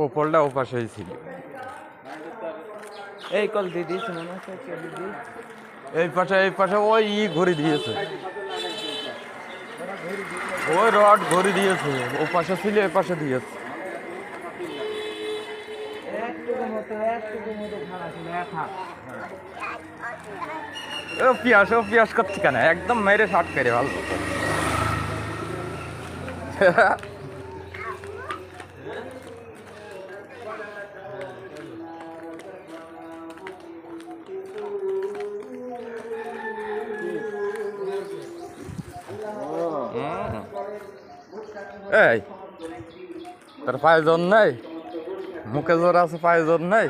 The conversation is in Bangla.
ও পোলটা ও পাশেই ছিল। এই কল দিয়ে দিয়েছে মনে হচ্ছে এই পাশে এই পাশে ওই ই ঘড়ি দিয়েছে। ওই রড ঘড়ি দিয়েছে। ও পাশে ছিল এ পাশে দিয়েছে ও পিয়াস ও পিয়াস করছি কেন? একদম মেরে শর্ট করে ভালো। এই তার পায়ে জ্বর নাই? মুখে জ্বর আছে পায়ে জ্বর নাই?